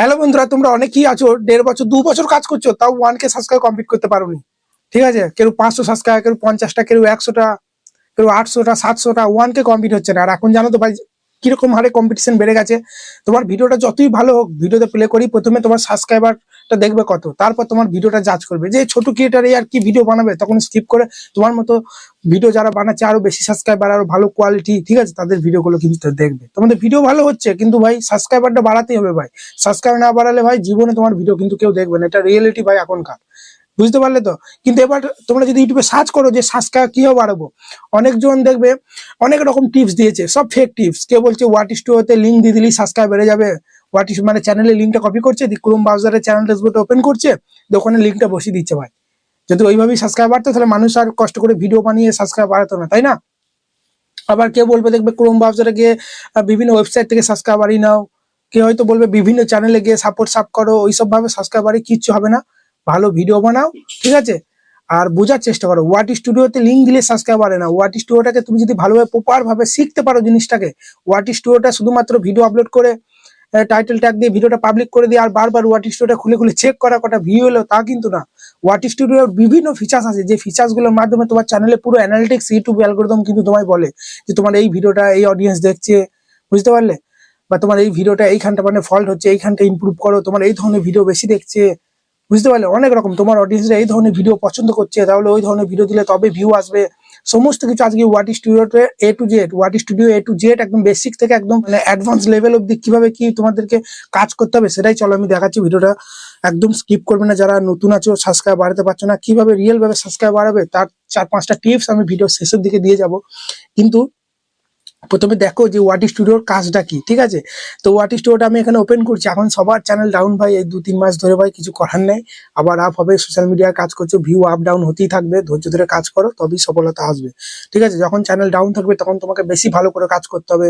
Hello বন্ধুরা, তোমরা অনেকেই আছো, দেড় বছর, দু বছর কাজ করছ, তাও ওয়ান কে সাবস্ক্রাইব কমপ্লিট করতে পারোনি। ঠিক আছে? কেউ পাঁচশো সাবস্ক্রাইব কেউ পঞ্চাশটা, কেউ একশোটা, কেউ আটশোটা, সাতশোটা ওয়ান কে কমপ্লিট হচ্ছে না। আর এখন জানো তো ভাই কীরকম হারে কম্পিটিশন বেড়ে গেছে, তোমার ভিডিওটা যতই ভালো হোক, ভিডিওতে প্লে করি, প্রথমে তোমার সাবস্ক্রাইবারটা দেখবে কত, তারপর তোমার ভিডিওটা জাজ করবে। যে ছোট ক্রিয়েটার আর কি ভিডিও বানাবে, তখন স্কিপ করে তোমার মতো ভিডিও যারা বানাচ্ছে, আরও বেশি সাবস্ক্রাইবার আরও ভালো কোয়ালিটি ঠিক আছে, তাদের ভিডিওগুলো কিন্তু দেখবে। তোমাদের ভিডিও ভালো হচ্ছে, কিন্তু ভাই সাবস্ক্রাইবারটা বাড়াতেই হবে ভাই। সাবস্ক্রাইব না বাড়ালে ভাই, জীবনে তোমার ভিডিও কিন্তু কেউ দেখবে না, এটা রিয়েলিটি ভাই এখনকার। বুঝতে পারলে তো? কিন্তু এবার তোমরা যদি ইউটিউবে সার্চ করো যে সাবস্ক্রাইব কীভাবে বাড়াবো অনেকজন দেখবে অনেক রকম টিপস দিয়েছে, সব ফেক টিপস কে বলছে হোয়াট ইস টু হতে লিঙ্ক দিয়ে দিলেই সাবস্ক্রাইব বেড়ে যাবে। হোয়াট ইস মানে চ্যানেলের লিঙ্কটা কপি করছে ক্রোম ব্রাউজারের চ্যানেল ফেসবুক ওপেন করছে দোকানে লিঙ্কটা বসিয়ে দিচ্ছে ভাই। যদি ওইভাবেই সাবস্ক্রাইব বাড়তো, তাহলে মানুষ আর কষ্ট করে ভিডিও বানিয়ে সাবস্ক্রাইব বাড়াতো না, তাই না? আবার কেউ বলবে, দেখবে ক্রোম ব্রাউজারে গিয়ে বিভিন্ন ওয়েবসাইট থেকে সাবস্ক্রাইব বাড়িয়ে নাও। কেউ হয়তো বলবে, বিভিন্ন চ্যানেলে গিয়ে সাপোর্ট সাপ করো। ওইসব ভাবে সাবস্ক্রাইব বাড়িয়ে কিচ্ছু হবে না। ভালো ভিডিও বানাও, ঠিক আছে? আর বোঝার চেষ্টা করো ওয়াট স্টুডিওতে লিঙ্ক দিলে সাবস্ক্রাইব বাড়ে না ওয়াট স্টুডিওটাকে তুমি যদি ভালোভাবে প্রপার ভাবে শিখতে পারো জিনিসটাকে ওয়াট স্টুডিওটা শুধুমাত্র ভিডিও আপলোড করে টাইটেল ট্যাগ দিয়ে ভিডিওটা পাবলিক করে দিয়ে আর বারবার ওয়াট স্টুডিওটা খুলে খুলে চেক করা কটা ভিউ এলো, তা কিন্তু না। ওয়াট স্টুডিওর বিভিন্ন ফিচার্স আছে, যে ফিচার্সগুলোর মাধ্যমে তোমার চ্যানেলে পুরো অ্যানালিটিক্স ইউটিউব অ্যালগোরিদম কিন্তু তোমায় বলে যে তোমার এই ভিডিওটা এই অডিয়েন্স দেখছে, বুঝতে পারলে? বা তোমার এই ভিডিওটা এইখানটা মানে ফল্ট হচ্ছে, এইখানটা ইমপ্রুভ করো, তোমার এই ধরনের ভিডিও বেশি দেখছে বুঝতে পারলে অনেক রকম। তোমার অডিয়েন্সরা এই ধরনের ভিডিও পছন্দ করছে, তাহলে ওই ধরনের ভিডিও দিলে তবে ভিউ আসবে। সমস্ত কিছু আজকে ওয়াট স্টুডিওতে এ টু জেড ওয়াট স্টুডিও এ টু জেড একদম বেসিক থেকে একদম মানে অ্যাডভান্স লেভেল অব্দি কীভাবে কি তোমাদেরকে কাজ করতে হবে সেটাই চলো আমি দেখাচ্ছি ভিডিওটা। একদম স্কিপ করবে না, যারা নতুন আছো সাবস্ক্রাইব বাড়াতে পারছ না, কীভাবে রিয়েল ভাবে সাবস্ক্রাইব বাড়াবে, তার চার পাঁচটা টিপস আমি ভিডিও শেষের দিকে দিয়ে যাব। কিন্তু প্রথমে দেখো যে ওয়াটি স্টুডিওর কাজটা কি, ঠিক আছে? তো ওয়াটি স্টুডিওটা আমি এখানে ওপেন করছি। এখন সবার চ্যানেল ডাউন ভাই, এই দু তিন মাস ধরে ভাই কিছু করার নেই। আবার আপ হবে সোশ্যাল মিডিয়ায় কাজ করছ ভিউ আপ ডাউন হতেই থাকবে। ধৈর্য ধরে কাজ করো, তবেই সফলতা আসবে। ঠিক আছে? যখন চ্যানেল ডাউন থাকবে, তখন তোমাকে বেশি ভালো করে কাজ করতে হবে।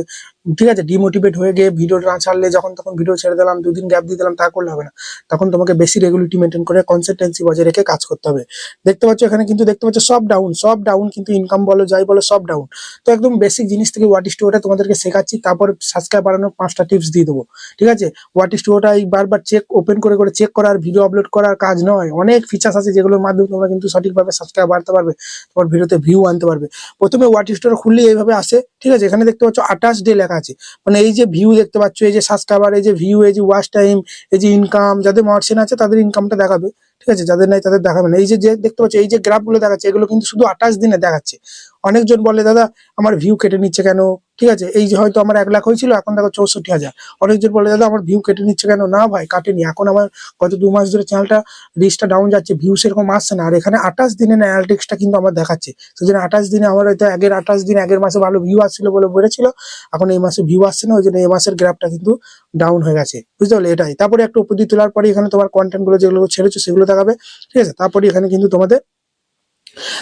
ঠিক আছে? ডিমোটিভেট হয়ে গিয়ে ভিডিও না ছাড়লে যখন তখন ভিডিও ছেড়ে দিলাম, দুদিন গ্যাপ দিয়ে দিলাম, তা করলে হবে না। তখন তোমাকে বেশি রেগুলিটি মেনটেন করে কনসিস্টেন্সি বজায় রেখে কাজ করতে হবে। দেখতে পাচ্ছ এখানে কিন্তু দেখতে পাচ্ছ সব ডাউন সব ডাউন কিন্তু ইনকাম বলো, যাই বলো, সব ডাউন তো একদম বেসিক জিনিস থেকে ওয়াট স্টুডিওটা তোমাদেরকে শেখাচ্ছি, তারপর সাবস্ক্রাইব বাড়ানোর পাঁচটা টিপস দিয়ে দেবো, ঠিক আছে? ওয়াট স্টুডিওটা এই বারবার চেক ওপেন করে করে চেক করার ভিডিও আপলোড করার কাজ নয়, অনেক ফিচার্স আছে যেগুলোর মাধ্যমে তোমরা কিন্তু সঠিকভাবে সাবস্ক্রাইব বাড়তে পারবে, তোমার ভিডিওতে ভিউ আনতে পারবে। প্রথমে ওয়াট স্টোর খুললে এইভাবে আসে, ঠিক আছে? এখানে দেখতে পাচ্ছ আঠাশ ডে লেখা আছে মানে এই যে ভিউ দেখতে পাচ্ছ, এই যে সাবস্ক্রাইবার এই যে ভিউ এই যে ওয়াচ টাইম এই যে ইনকাম যাদের মার্চেন আছে তাদের ইনকামটা দেখাবে, ঠিক আছে? যাদের নাই তাদের দেখাবে না। এই যে যে দেখতে পাচ্ছ, এই যে গ্রাফগুলো দেখাচ্ছে, এগুলো কিন্তু শুধু আঠাশ দিনে দেখাচ্ছে। অনেকজন বলে, দাদা, আমার ভিউ কেটে নিচ্ছে কেন? ঠিক আছে, এই যে হয়তো আমার এক লাখ হয়েছিল, এখন দেখো চৌষট্টি হাজার। অনেকজন বলে, দাদা, আমার ভিউ কেটে নিচ্ছে কেন? না ভাই, কাটেনি। এখন আমার গত দু মাস ধরে চ্যানেলটা রিচটা ডাউন যাচ্ছে ভিউ সেরকম আসছে না। আর এখানে আঠাশ দিনের অ্যানালিটিক্সটা কিন্তু আমার দেখাচ্ছে। সেজন্য আঠাশ দিনে আমার হয়তো আগের আঠাশ দিন আগের মাসে ভালো ভিউ আসছিল বলে বেড়েছিল, এখন এই মাসে ভিউ আসছে না ওই জন্য এই মাসের গ্রাফটা কিন্তু ডাউন হয়ে গেছে। বুঝতে পারলে এটাই। তারপরে একটু উপদি তোলার পরে এখানে তোমার কন্টেন্টগুলো যেগুলো ছেড়েছো, সেগুলো দেখাবে। ঠিক আছে, তারপরে এখানে কিন্তু তোমাদের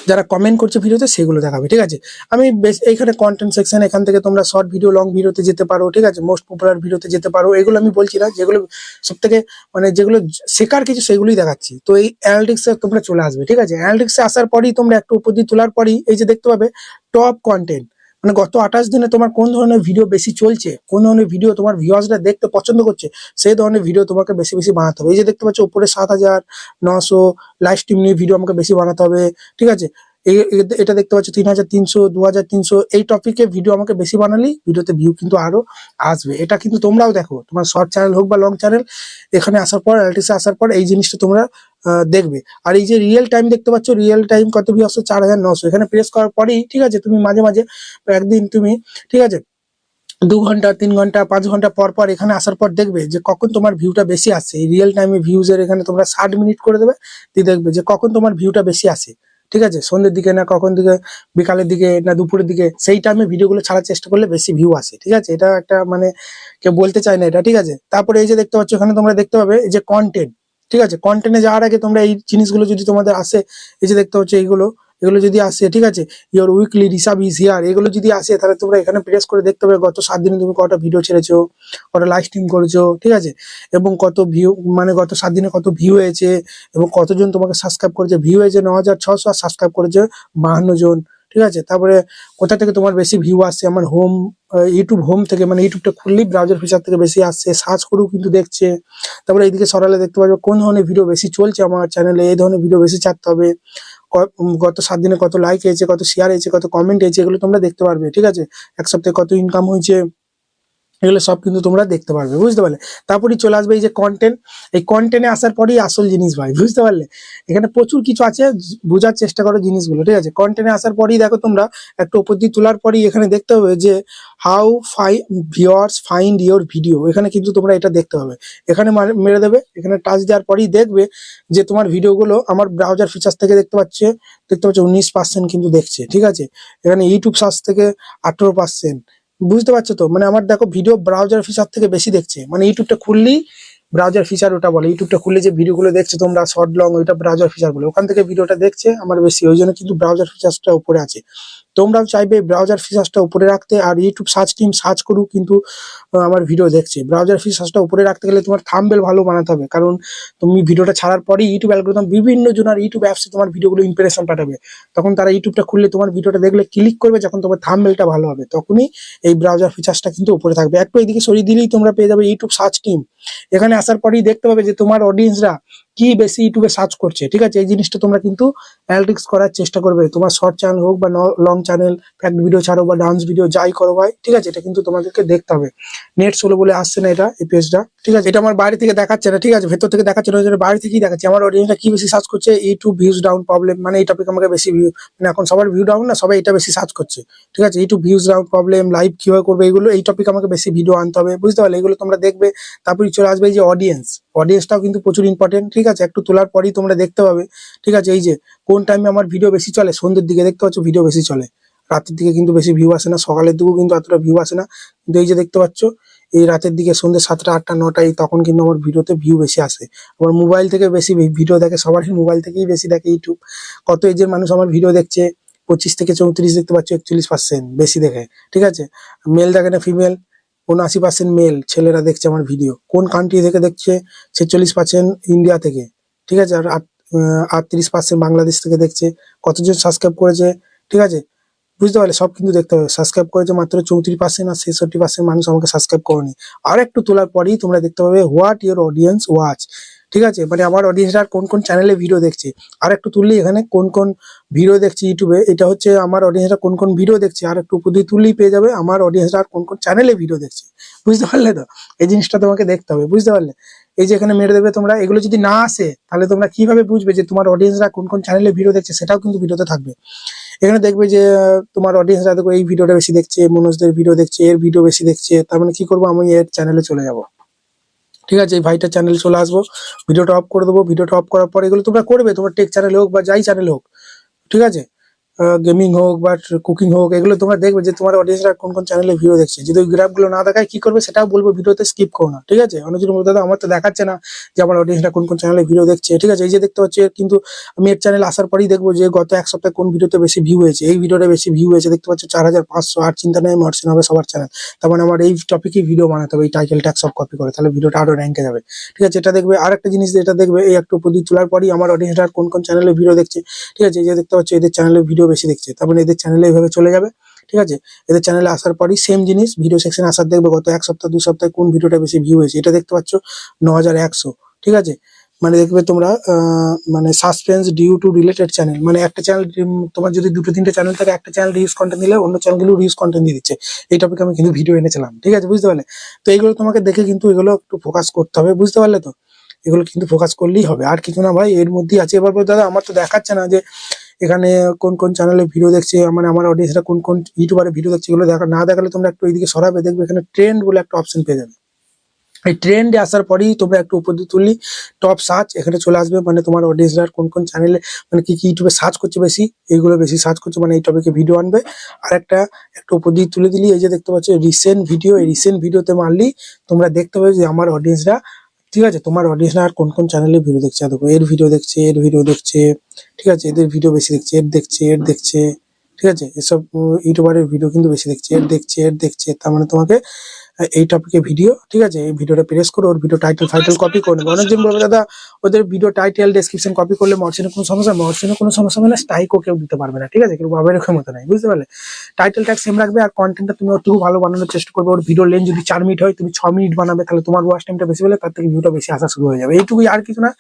যারা কমেন্ট করছে ভিডিওতে, সেগুলো দেখাবে, ঠিক আছে? আমি বেশ, এইখানে কন্টেন্ট সেকশন এখান থেকে তোমরা শর্ট ভিডিও লং ভিডিওতে যেতে পারো, ঠিক আছে? মোস্ট পপুলার ভিডিওতে যেতে পারো, এগুলো আমি বলছি না, যেগুলো সব থেকে মানে যেগুলো শেখার কিছু, সেগুলোই দেখাচ্ছি। তো এই অ্যানালিটিক্সে তোমরা চলে আসবে, ঠিক আছে? অ্যানালিটিক্সে আসার পরই তোমরা একটু উপদি তোলার পরই, এই যে দেখতে পাবে টপ কন্টেন্ট মানে গত আঠাশ দিনে তোমার কোন ধরনের ভিডিও বেশি চলছে, কোন ধরনের ভিডিও তোমার ভিউয়ার্সরা দেখতে পছন্দ করছে, সেই ধরনের ভিডিও তোমাকে বেশি বেশি বানাতে হবে। এই যে দেখতে পাচ্ছ, উপরে সাত হাজার নশো লাইভ স্ট্রিম নিয়ে ভিডিও আমাকে বেশি বানাতে হবে, ঠিক আছে? এটা দেখতে পাচ্ছ, তিন হাজার তিনশো, দু হাজার তিনশো, এই টপিকে ভিডিও আমাকে বেশি বানালেই ভিডিওতে ভিউ কিন্তু আরও আসবে। এটা কিন্তু তোমরাও দেখো, তোমার শর্ট চ্যানেল হোক বা লং চ্যানেল এখানে আসার পর অ্যানালিটিক্সে আসার পর এই জিনিসটা তোমরা দেখবে। আর এই যে রিয়েল টাইম দেখতে পাচ্ছ রিয়েল টাইম কত ভিউ আসছে চার হাজার নশো। এখানে প্রেস করার পরেই, ঠিক আছে, তুমি মাঝে মাঝে একদিন তুমি, ঠিক আছে, দু ঘণ্টা, তিন ঘণ্টা, পাঁচ ঘণ্টা পর পর এখানে আসার পর দেখবে যে কখন তোমার ভিউটা বেশি আসে। এই রিয়েল টাইমে ভিউজ এর এখানে তোমরা ষাট মিনিট করে দেবে, দিয়ে দেখবে যে কখন তোমার ভিউটা বেশি আসে। ঠিক আছে, সন্ধ্যের দিকে না কখন দিকে, বিকালের দিকে না দুপুরের দিকে, সেই টাইমে ভিডিওগুলো ছাড়ার চেষ্টা করলে বেশি ভিউ আসে। ঠিক আছে, এটা একটা মানে কেউ বলতে চায় না এটা, ঠিক আছে। তারপরে এই যে দেখতে পাচ্ছ, এখানে তোমরা দেখতে পাবে এই যে কন্টেন্ট ঠিক আছে? কন্টেন্টে যাওয়ার আগে তোমরা এই জিনিসগুলো যদি তোমাদের আসে, এই যে দেখতে পাচ্ছ এইগুলো, এগুলো যদি আসে, ঠিক আছে? Your weekly recap is here এগুলো যদি আসে, তাহলে তোমরা এখানে প্রেস করে দেখতে পাবে গত সাত দিনে তুমি কটা ভিডিও ছেড়েছো, কটা লাইভ স্ট্রিম করেছ, ঠিক আছে? এবং কত ভিউ মানে গত সাত দিনে কত ভিউ হয়েছে, এবং কতজন তোমাকে সাবস্ক্রাইব করেছে? ভিউ হয়েছে ন হাজার ছশো আর সাবস্ক্রাইব করেছে বাহান্ন জন। ঠিক আছে? তারপরে কোথা থেকে তোমার বেশি ভিউ আসছে আমার হোম ইউটিউব হোম থেকে মানে ইউটিউবটা খুললেই ব্রাউজার ফিচার থেকে বেশি আসছে সার্চ করেও কিন্তু দেখছে। তারপরে এইদিকে সরালে দেখতে পাবে কোন ধরনের ভিডিও বেশি চলছে আমার চ্যানেলে এই ধরনের ভিডিও বেশি ছাড়তে হবে। গত সাত দিনে কত লাইক হয়েছে কত শেয়ার হয়েছে কত কমেন্ট হয়েছে এগুলো তোমরা দেখতে পারবে, ঠিক আছে? এক সপ্তাহে কত ইনকাম হয়েছে এগুলো সব কিন্তু তোমরা দেখতে পারবে, বুঝতে পারলে? তারপরেই চলে আসবে এই যে কন্টেন্ট এই কন্টেন্টে আসার পরেই আসল জিনিস ভাই, বুঝতে পারলে? এখানে প্রচুর কিছু আছে, বোঝার চেষ্টা করো জিনিসগুলো, ঠিক আছে? কন্টেন্টে আসার পরেই দেখো তোমরা, একটা উপর দিয়ে তোলার পরেই এখানে দেখতে হবে যে হাউ ফাই ভিওয়ার্স ফাইন্ড ইওর ভিডিও এখানে কিন্তু তোমরা এটা দেখতে হবে এখানে মেরে দেবে, এখানে টাচ দেওয়ার পরেই দেখবে যে তোমার ভিডিওগুলো আমার ব্রাউজার ফিচার্স থেকে দেখতে পাচ্ছে, দেখতে পাচ্ছ উনিশ পার্সেন্ট কিন্তু দেখছে, ঠিক আছে? এখানে ইউটিউব সার্চ থেকে আঠেরো পার্সেন্ট বুঝতে পারছ তো? মানে আমার দেখো ভিডিও ব্রাউজার ফিচার থেকে বেশি দেখছে। মানে ইউটিউবটা খুললেই ব্রাউজার ফিচার ওটা বলে। ইউটিউবটা খুললে যে ভিডিওগুলো দেখছ তোমরা শর্ট লং ওইটা ব্রাউজার ফিচার বলে। ওখান থেকে ভিডিওটা দেখছে, আমার বেশি। ওই জন্য কিন্তু ব্রাউজার ফিচারটা উপরে আছে। তোমরাও চাইবে ব্রাউজার ফিচার্সটা উপরে রাখতে আর ইউটিউব সার্চ টিম সার্চ করু কিন্তু আমার ভিডিও দেখছে। ব্রাউজার ফিচার্সটা উপরে রাখতে গেলে তোমার থাম্বেল ভালো বানাতে হবে। কারণ তুমি ভিডিওটা ছাড়ার পরেই ইউটিউব অ্যালগোরিদম বিভিন্ন জনের ইউটিউব অ্যাপসে তোমার ভিডিওগুলো ইমপ্রেশন পাঠাবে। তখন তারা ইউটিউবটা খুললে তোমার ভিডিওটা দেখলে ক্লিক করবে যখন তোমার থাম্বেলটা ভালো হবে। তখনই এই ব্রাউজার ফিচার্সটা কিন্তু উপরে থাকবে। একটু এইদিকে সরিয়ে দিলেই তোমরা পেয়ে যাবে ইউটিউব সার্চ টিম এখানে আসার পরেই দেখতে পাবে যে তোমার অডিয়েন্সরা কি বেশি ইউটিউবে সার্চ করছে, ঠিক আছে? এই জিনিসটা তোমরা কিন্তু অ্যানালিটিক্স করার চেষ্টা করবে। তোমার শর্ট চ্যানেল হোক বা লং চ্যানেল ফ্যাক্ট ভিডিও ছাড়ো বা ডান্স ভিডিও যাই করো ভাই, ঠিক আছে? এটা কিন্তু তোমাদেরকে দেখতে হবে। নেট সোলো বলে আসছে না এটা, এই পেজটা ঠিক আছে? এটা আমার বাইরে থেকে দেখাচ্ছে না, ঠিক আছে? ভেতর থেকে দেখাচ্ছে না বাইরে থেকেই দেখাচ্ছে। আমার অডিয়েন্সরা কি বেশি সার্চ করছে? ইউটিউব ভিউজ ডাউন প্রবলেম মানে এই টপিক আমাকে বেশি ভিউ মানে এখন সবার ভিউ ডাউন না, সবাই এটা বেশি সার্চ করছে, ঠিক আছে? YouTube views down problem live কীভাবে করবে, এগুলো, এই টপিক আমাকে বেশি ভিডিও আনতে হবে, বুঝতে পারলে? এগুলো তোমরা দেখবে তারপরে চলে আসবে যে অডিয়েন্স অডিয়েন্সটাও কিন্তু প্রচুর ইম্পর্টেন্ট ঠিক আছে? একটু তোলার পরেই তোমরা দেখতে পাবে, ঠিক আছে? এই যে, কোন টাইমে আমার ভিডিও বেশি চলে? সন্ধ্যের দিকে দেখতে পাচ্ছ ভিডিও বেশি চলে। রাতের দিকে কিন্তু বেশি ভিউ আসে না, সকালের দিকেও কিন্তু এতটা ভিউ আসে না। কিন্তু এই যে দেখতে পাচ্ছ, এই রাতের দিকে সন্ধ্যে সাতটা, আটটা নটায় তখন কিন্তু আমার ভিডিওতে ভিউ বেশি আসে। আমার মোবাইল থেকে বেশি ভিডিও দেখে, সবারই মোবাইল থেকেই বেশি দেখে ইউটিউব কত এজের মানুষ আমার ভিডিও দেখছে? পঁচিশ থেকে চৌত্রিশ দেখতে পাচ্ছ, একচল্লিশ পার্সেন্ট বেশি দেখে, ঠিক আছে? মেল দেখে না ফিমেল উনআশি পার্সেন্ট মেল ছেলেরা দেখছে আমার ভিডিও কোন কান্ট্রি থেকে দেখছে? ছেচল্লিশ পার্সেন্ট ইন্ডিয়া থেকে। ঠিক আছে? আর আটত্রিশ পার্সেন্ট বাংলাদেশ থেকে দেখছে। কতজন সাবস্ক্রাইব করেছে? ঠিক আছে? বুঝতে পারলে সব কিন্তু দেখতে হবে। সাবস্ক্রাইব করেছে মাত্র চৌত্রিশ পার্সেন্ট আর ছেষট্টি পার্সেন্ট মানুষ আমাকে সাবস্ক্রাইব করেনি। আর একটু তোলার পরেই তোমরা দেখতে পাবে হোয়াট ইউর অডিয়েন্স ওয়াচ ঠিক আছে? মানে আমার অডিয়েন্সরা কোন কোন চ্যানেলে ভিডিও দেখছে? আর একটু তুললেই এখানে কোন কোন ভিডিও দেখছে ইউটিউবে এটা হচ্ছে আমার অডিয়েন্সরা কোন কোন ভিডিও দেখছে? আর একটু উপর দিয়ে তুললেই পেয়ে যাবে আমার অডিয়েন্সরা কোন কোন চ্যানেলে ভিডিও দেখছে? বুঝতে পারলে তো? এই জিনিসটা তোমাকে দেখতে হবে, বুঝতে পারলে? এই যে এখানে মেরে দেবে তোমরা, এগুলো যদি না আসে, তাহলে তোমরা কীভাবে বুঝবে যে তোমার অডিয়েন্সরা কোন কোন চ্যানেলে ভিডিও দেখছে? সেটাও কিন্তু ভিডিওতে থাকবে। এখানে দেখবে যে, তোমার অডিয়েন্সরা দেখো এই ভিডিওটা বেশি দেখছে, মনোজদের ভিডিও দেখছে, এর ভিডিও বেশি দেখছে, তার মানে কি করব? আমি এর চ্যানেলে চলে যাব। ঠিক আছে, এই ভাইটার চ্যানেল চলে আসব ভিডিওটা অফ করে দেবো ভিডিওটা অফ করার পর এগুলো তোমরা করবে, তোমার টেক চ্যানেল হোক বা যাই চ্যানেল হোক, ঠিক আছে? গেমিং হোক বা কুকিং হোক, এগুলো তোমরা দেখবে যে তোমার অডিয়েন্সরা কোন কোন চ্যানেলে ভিডিও দেখছে। যদি গ্রাফগুলো না দেখায়, কি করবে? সেটাও বলব, ভিডিওতে স্কিপ করো না, ঠিক আছে? অনেকজন বলতে দাদা আমার তো দেখাচ্ছে না যে আমার অডিয়েন্সরা কোন কোন চ্যানেলে ভিডিও দেখছে, ঠিক আছে? এই যে দেখতে পাচ্ছি কিন্তু আমি এর চ্যানেল আসার পরেই দেখব যে গত এক সপ্তাহে কোন ভিডিওতে বেশি ভিউ হয়েছে। এই ভিডিওটা বেশি ভিউ হয়েছে, দেখতে পাচ্ছ চার হাজার পাঁচশো, আর চিন্তা নেই মার্সিন হবে সবার চ্যানেল তার মানে আমার এই টপিকে ভিডিও বানাতে হবে, এই টাইটেল ট্যাগ সব কপি করে, তাহলে ভিডিওটা আরও র্যাঙ্কে যাবে। ঠিক আছে? এটা দেখবে আর একটা জিনিস এটা দেখবে, এই একটু প্রদীপ তোলার পরই আমার অডিয়েন্সরা কোন কোন চ্যানেলে ভিডিও দেখছে, ঠিক আছে? এই যে দেখতে পাচ্ছ, এদের চ্যানেলে ভিডিও বেশি দেখছে। তার মানে এদের চ্যানেলে এইভাবে চলে যাবে, ঠিক আছে? এদের চ্যানেলে আসার পরই সেম জিনিস ভিডিও সেকশন আসার দেখবে গত এক সপ্তাহ, দু সপ্তাহে কোন ভিডিওটা বেশি ভিউ হয়েছে। এটা দেখতে পাচ্ছ ন ঠিক আছে? মানে দেখবে তোমরা মানে suspense due to related channel মানে একটা চ্যানেল তোমার যদি দুটো, তিনটে চ্যানেল থাকে, একটা চ্যানেল রিউজ কন্টেন্ট দিলে অন্য চ্যানেলগুলো রিউজ কন্টেন্ট দিয়ে দিচ্ছে। এই টপিকে আমি কিন্তু ভিডিও এনেছিলাম, ঠিক আছে? বুঝতে পারলে? তো এইগুলো তোমাকে দেখে কিন্তু এগুলো একটু ফোকাস করতে হবে, বুঝতে পারলে তো? এগুলো কিন্তু ফোকাস করলেই হবে। আর কিছু না ভাই, এর মধ্যেই আছে। এবার দাদা, আমার তো দেখাচ্ছে না যে এখানে কোন কোন চ্যানেলে ভিডিও দেখছে মানে আমার অডিয়েন্সরা কোন কোন ইউটিউবারে ভিডিও দেখছে, এগুলো দেখা, না দেখালে তোমরা একটু এইদিকে সরাবে, দেখবে এখানে ট্রেন্ড বলে একটা অপশন পেয়ে যাবে। এই ট্রেন্ডে আসার পরেই তোমরা একটু উপর দিয়ে তুললি টপ সার্চ এখানে চলে আসবে মানে তোমার অডিয়েন্সরা কোন কোন চ্যানেলে মানে কি কি ইউটিউবে সার্চ করছে বেশি, এইগুলো বেশি সার্চ করছে মানে এই টপিকে ভিডিও আনবে। আর একটা, একটু উপর দিয়ে তুলে দিলি, এই যে দেখতে পাচ্ছ রিসেন্ট ভিডিও এই রিসেন্ট ভিডিওতে মারলি, তোমরা দেখতে পাবে যে আমার অডিয়েন্সরা ঠিক আছে? তোমার অডিয়েন্সরা আর কোন কোন চ্যানেলে ভিডিও দেখছে? দেখো, এর ভিডিও দেখছে, এর ভিডিও দেখছে, ঠিক আছে? এদের ভিডিও বেশি দেখছে, এর দেখছে এর দেখছে। ঠিক আছে? এসব ইউটিউবারের ভিডিও কিন্তু বেশি দেখছে এর দেখছে এর দেখছে তার মানে তোমাকে এই টপিকে ভিডিও ঠিক আছে? এই ভিডিওটা প্রেস করে ওর ভিডিও টাইটেল ফাইটেল কপি করে নেবে। অনেকজন বলবে দাদা ওদের ভিডিও টাইটেল ডেসক্রিপশন কপি করলে মর্শনের কোনো সমস্যা মর্শনের কোনো সমস্যা মানে স্ট্রাইকও কেউ দিতে পারবে না ঠিক আছে? কেউ বাবার মতো নাই বুঝতে পারলে? টাইটেল ট্যাগ সেম রাখবে আর কন্টেন্টটা তুমি ওটুকু ভালো বানানোর চেষ্টা করবে। ওর ভিডিও লেন যদি চার মিনিট হয় তুমি ছ মিনিট বানাবে তাহলে তোমার ওয়াশ টাইমটা বেশি পেলে তার থেকে ভিউটা বেশি আসা শুরু হয়ে যাবে। এইটুকুই আর কিছু না।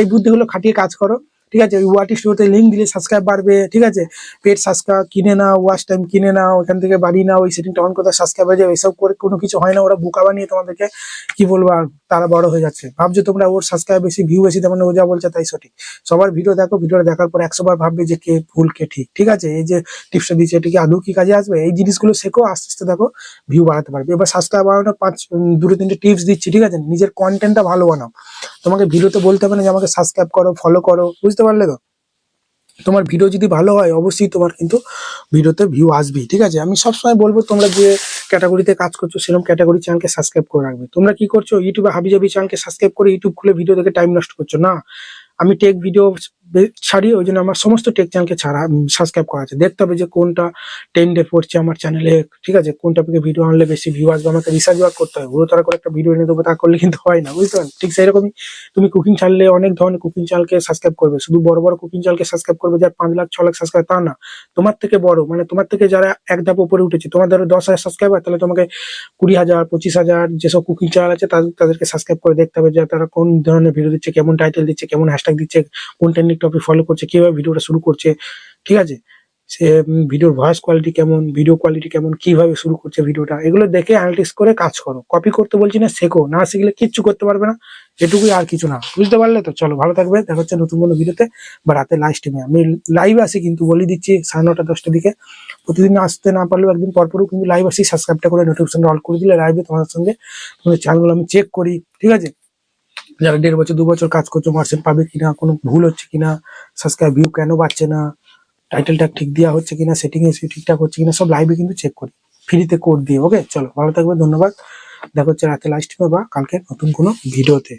এই বুদ্ধিগুলো খাটিয়ে কাজ করো। ঠিক আছে? ওই ওয়াটি স্টোরতে লিঙ্ক দিলে সাবস্ক্রাইব বাড়বে, ঠিক আছে? পেট সাবস্ক্রাইব কিনে নাও ওয়াচ টাইম কিনে নাও ওখান থেকে বাড়ি নাও ওই সেটিংটা অন করে সাবস্ক্রাইব হয়ে যাবে। এসব করে কোনো কিছু হয় না, ওরা বোকা বানিয়ে তোমাদেরকে কি বলব আর, তারা বড় হয়ে যাচ্ছে। ভাবছ তোমরা ওর সাবস্ক্রাইব বেশি ভিউ বেশি তেমন ও যা বলছে তাই সঠিক। সবার ভিডিও দেখো ভিডিওটা দেখার পর একশো বার ভাববে যে কে ভুল, কে ঠিক ঠিক আছে? এই যে টিপসটা দিচ্ছে এটা কি আদৌ কি কাজে আসবে? এই জিনিসগুলো শেখো, আস্তে আস্তে দেখো ভিউ বাড়াতে পারবে। এবার সাবস্ক্রাইব বাড়ানোর পাঁচ দুটো তিনটে টিপস দিচ্ছি, ঠিক আছে? নিজের কন্টেন্টটা ভালো বানাও। তোমাকে ভিডিওতে বলতে হবে না যে আমাকে সাবস্ক্রাইব করো ফলো করো বুঝতে পারলে তো? তোমার ভিডিও যদি ভালো হয়, অবশ্যই তোমার কিন্তু ভিডিওতে ভিউ আসবেই, ঠিক আছে? আমি সবসময় বলব, তোমরা যে ক্যাটাগরিতে কাজ করছ সেরকম ক্যাটাগরি চ্যানেলকে সাবস্ক্রাইব করে রাখবে। তোমরা কি করছ ইউটিউবে হাবি জাবি চ্যানেলকে সাবস্ক্রাইব করে ইউটিউব খুলে ভিডিও দেখে টাইম নষ্ট করছ? না। আমি টেক ভিডিও ছাড়ি ওই জন্য আমার সমস্ত টেক চ্যানেলকে ছাড়া সাবস্ক্রাইব করা আছে। দেখতে হবে যে কোনটা টেন ডে পড়ছে আমার চ্যানেলে ঠিক আছে? কোন টপিকে ভিডিও আনলে বেশি ভিউ আসবে? আমাকে রিসার্চ ওয়ার্ক করতে হয়। তারা করে একটা ভিডিও এনে দেবো, তা করলে কিন্তু হয় না, বুঝতে পারলেন? ঠিক সেরকমই তুমি কুকিং চ্যানেলে অনেক ধরনের কুকিং চ্যানেলকে সাবস্ক্রাইব করবে। শুধু বড় বড় কুকিং চ্যানেলকে সাবস্ক্রাইব করবে যার পাঁচ লাখ, ছ লাখ সাবস্ক্রাইব তা না। তোমার থেকে বড় মানে তোমার থেকে যারা এক ধাপ উপরে উঠেছে, তোমার ধরো দশ হাজার সাবস্ক্রাইবার তাহলে তোমাকে কুড়ি হাজার, পঁচিশ হাজার যেসব কুকিং চ্যানেল আছে, তাদের তাদেরকে সাবস্ক্রাইব করে দেখতে হবে যে তারা কোন ধরনের ভিডিও দিচ্ছে, কেমন টাইটেল দিচ্ছে, কেমন হ্যাশট্যাগ দিচ্ছে কোন ট্রেন্ডিং টপিক ফলো করছে, কীভাবে ভিডিওটা শুরু করছে, ঠিক আছে? সে ভিডিওর ভয়েস কোয়ালিটি কেমন ভিডিও কোয়ালিটি কেমন, কীভাবে শুরু করছে ভিডিওটা এগুলো দেখে অ্যানালিটিক্স করে কাজ করো। কপি করতে বলছি না, শেখো। না শিখলে কিচ্ছু করতে পারবে না। এটুকুই আর কিছু না। বুঝতে পারলে তো? চলো, ভালো থাকবে। দেখা হচ্ছে নতুন কোনো ভিডিওতে বা রাতে লাইভ স্ট্রিমে আমি লাইভ আসি কিন্তু বলে দিচ্ছি সাড়ে নটা, দশটার দিকে। প্রতিদিন আসতে না পারলেও একদিন পরপরও কিন্তু লাইভ আসি। সাবস্ক্রাইবটা করে নোটিফিকেশন অল করে দিলে লাইভে তোমাদের সঙ্গে তোমাদের চ্যানেলগুলো আমি চেক করি, ঠিক আছে? যারা দেড় বছর দু বছর কাজ করছ মার্সেল পাবে কিনা, কোনো ভুল হচ্ছে কিনা সাবস্ক্রাইব ভিউ কেন বাড়ছে না টাইটেলটা ঠিক দেওয়া হচ্ছে কিনা সেটিং এসে ঠিকঠাক হচ্ছে কিনা, সব লাইভে কিন্তু চেক করি। ফ্রিতে কোড দিয়ে ওকে চলো, ভালো থাকবে ধন্যবাদ। দেখা হচ্ছে রাতে লাস্ট বা কালকে নতুন কোনো ভিডিওতে।